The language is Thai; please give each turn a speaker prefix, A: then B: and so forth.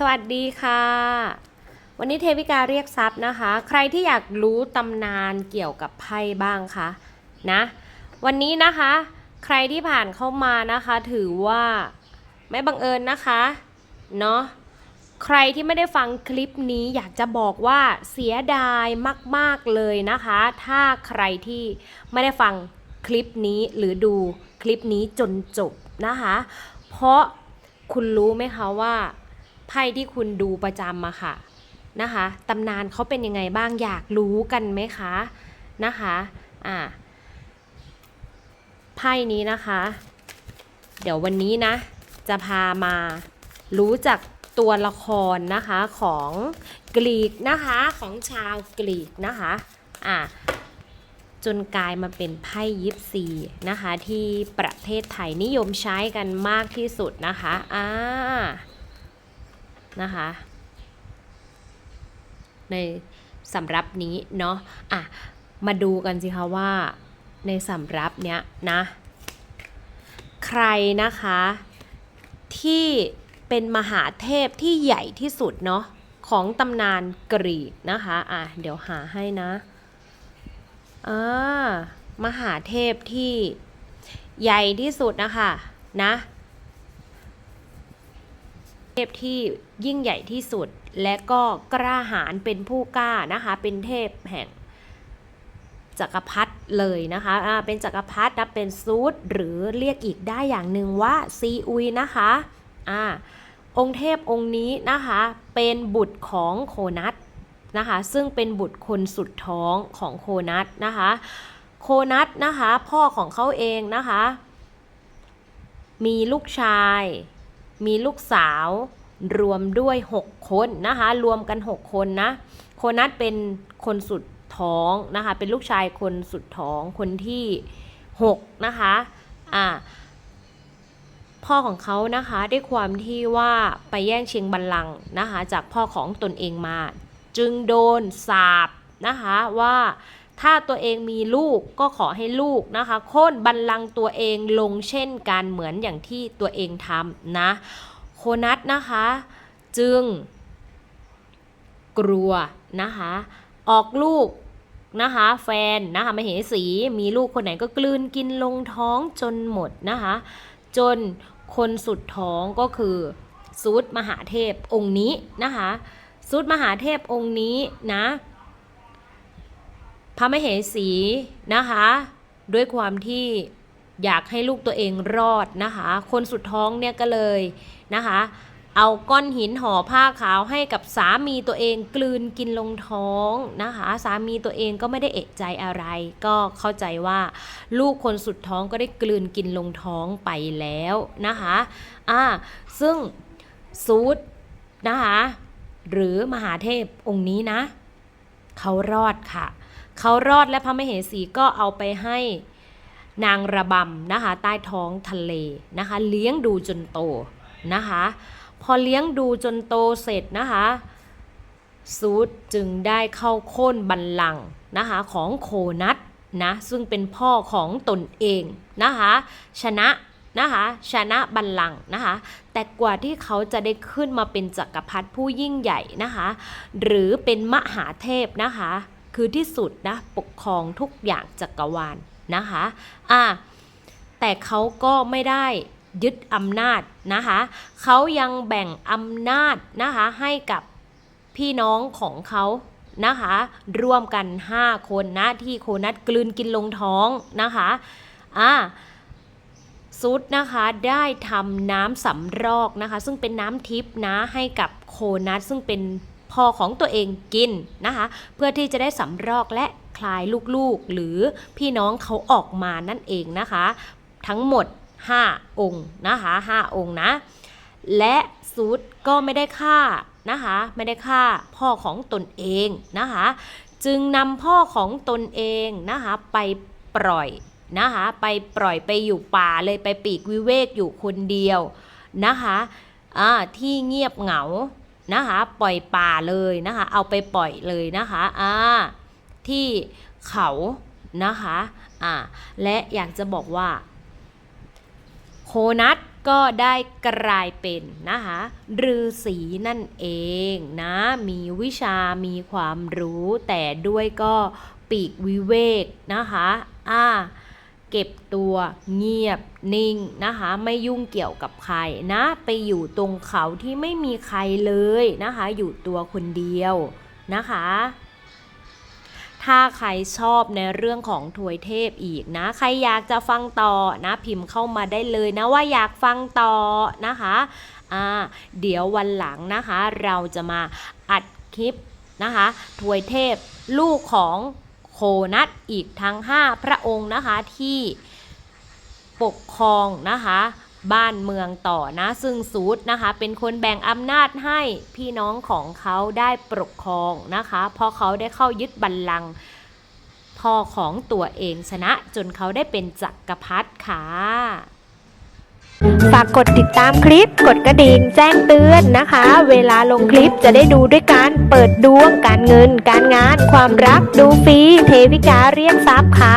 A: สวัสดีค่ะ วันนี้เทวิกาเรียกทรัพย์นะคะ ใครที่อยากรู้ตำนานเกี่ยวกับไพ่บ้างคะนะ วันนี้นะคะ ใครที่ผ่านเข้ามานะคะ ถือว่าไม่บังเอิญนะคะเนาะใครที่ไม่ได้ฟังคลิปนี้อยากจะบอกว่าเสียดายมาก ๆ เลยนะคะ ถ้าใครที่ไม่ได้ฟังคลิปนี้หรือดูคลิปนี้จนจบนะคะ เพราะคุณรู้ไหมคะว่า ไพ่ที่คุณดูประจำอะค่ะนะคะตำนานเขาเป็นยังไงบ้างอยากรู้กันไหมคะนะคะอ่าไพ่นี้นะคะ เดี๋ยววันนี้นะ จะพามารู้จักตัวละครนะคะของกรีกนะคะของชาวกรีกนะคะอ่าจนกลายมาเป็นไพ่ยิปซีนะคะ ที่ประเทศไทยนิยมใช้กันมากที่สุดนะคะอ่า นะคะ ในสำรับนี้เนาะอะมาดูกันสิคะว่าในสำรับเนี้ยนะ ใครนะคะที่เป็นมหาเทพที่ใหญ่ที่สุดเนาะของตำนานกรีกนะคะอะเดี๋ยวหาให้นะอ่ามหาเทพที่ใหญ่ที่สุดนะคะนะ เทพที่ยิ่งใหญ่ที่สุด และก็กล้าหาญเป็นผู้กล้านะคะ เป็นเทพแห่งจักรพรรดิเลยนะคะอ่าเป็นจักรพรรดินะเป็นซูดหรือเรียกอีกได้อย่างหนึ่งว่าซีอุยนะคะอ่าองค์เทพองค์นี้นะคะเป็นบุตรของโคนัสนะคะซึ่งเป็นบุตรคนสุดท้องของโคนัสนะคะโคนัสนะคะพ่อของเขาเองนะคะมีลูกชาย มีลูกสาวรวมด้วย 6 คนนะคะ รวมกัน 6 คนนะ โคนัสเป็นคนสุดท้องนะคะ เป็นลูกชายคนสุดท้องคนที่ 6 นะคะ อ่า พ่อของเขานะคะด้วยความที่ว่าไปแย่งชิงบัลลังก์นะคะ จากพ่อของตนเองมา จึงโดนสาปนะคะว่า ถ้าตัวเองมีลูกก็ขอให้ลูกนะคะโค่นบัลลังตัวเองลงเช่นกันเหมือนอย่างที่ตัวเองทำนะ โคนัสนะคะ จึง กลัวนะคะ ออกลูกนะคะแฟนนะคะมเหสีมีลูกคนไหนก็กลืนกินลงท้องจนหมดนะคะ จนคนสุดท้องก็คือซูดมหาเทพองค์นี้นะคะซูดมหาเทพองค์นี้นะ พระมเหสีนะคะ ด้วยความที่อยากให้ลูกตัวเองรอดนะคะ คนสุดท้องเนี่ยก็เลยนะคะ เอาก้อนหินห่อผ้าขาวให้กับสามีตัวเองกลืนกินลงท้องนะคะ สามีตัวเองก็ไม่ได้เอะใจอะไร ก็เข้าใจว่าลูกคนสุดท้องก็ได้กลืนกินลงท้องไปแล้วนะคะอ่าซึ่งซูดนะคะหรือมหาเทพองค์นี้นะ เขารอดค่ะ เขารอดและพระมเหสีก็เอาไปให้นางระบำนะคะใต้ท้องทะเลนะคะ เลี้ยงดูจนโตนะคะ พอเลี้ยงดูจนโตเสร็จนะคะซูดจึงได้เข้าโค่นบัลลังก์นะคะของโคนัสนะซึ่งเป็นพ่อของตนเองนะคะชนะนะคะชนะบัลลังก์นะคะแต่กว่าที่เขาจะได้ขึ้นมาเป็นจักรพรรดิผู้ยิ่งใหญ่นะคะหรือเป็นมหาเทพนะคะ คือที่สุดนะปกครองทุกอย่างจักรวาลนะคะอ่าแต่เขาก็ไม่ได้ยึดอำนาจนะคะเขายังแบ่งอำนาจนะคะให้กับพี่น้องของเขานะคะร่วมกัน 5 คนนะที่โคนัสกลืนกินลงท้องนะคะอ่าซุดนะคะได้ทำน้ำสำรอกนะคะ ซึ่งเป็นน้ำทิพนะให้กับโคนัสซึ่งเป็น พ่อของตัวเองกินนะคะ เพื่อที่จะได้สำรอกและคลายลูกๆ หรือพี่น้องเขาออกมานั่นเองนะคะ ทั้งหมด 5 องค์นะคะ5องค์นะ และซูดก็ไม่ได้ฆ่านะคะไม่ได้ฆ่าพ่อของตนเองนะคะ จึงนำพ่อของตนเองนะคะไปปล่อยนะคะไปปล่อยไปอยู่ป่าเลยไปปีกวิเวกอยู่คนเดียวนะคะที่เงียบเหงา นะคะ ปล่อยป่าเลยนะคะ เอาไปปล่อยเลยนะคะอ่าที่เขานะคะอ่าและอยากจะบอกว่า โคนัสก็ได้กลายเป็นนะคะฤาษีนั่นเองนะมีวิชามีความรู้แต่ด้วยก็ปีกวิเวกนะคะอ่า เก็บตัวเงียบนิ่งนะคะ ไม่ยุ่งเกี่ยวกับใครนะ ไปอยู่ตรงเขาที่ไม่มีใครเลยนะคะ อยู่ตัวคนเดียวนะคะ ถ้าใครชอบในเรื่องของถวยเทพอีกนะ ใครอยากจะฟังต่อนะ พิมพ์เข้ามาได้เลยนะว่าอยากฟังต่อนะคะอ่าเดี๋ยววันหลังนะคะ เราจะมาอัดคลิปนะคะถวยเทพลูกของ โคนัทอีกทั้ง 5 พระองค์นะคะที่ปกครองนะคะบ้านเมืองต่อนะซึ่งซูดนะคะ เป็นคนแบ่งอำนาจให้พี่น้องของเขาได้ปกครองนะคะเพราะเขาได้เข้ายึดบัลลังก์พ่อของตัวเองชนะจนเขาได้เป็นจักรพรรดิค่ะ
B: ฝากกดติดตามคลิป กดกระดิ่งแจ้งเตือนนะคะ เวลาลงคลิปจะได้ดูด้วยการเปิดดวงการเงิน การงาน ความรักดูฟรีเทวิกาเรียกทรัพย์ค่ะ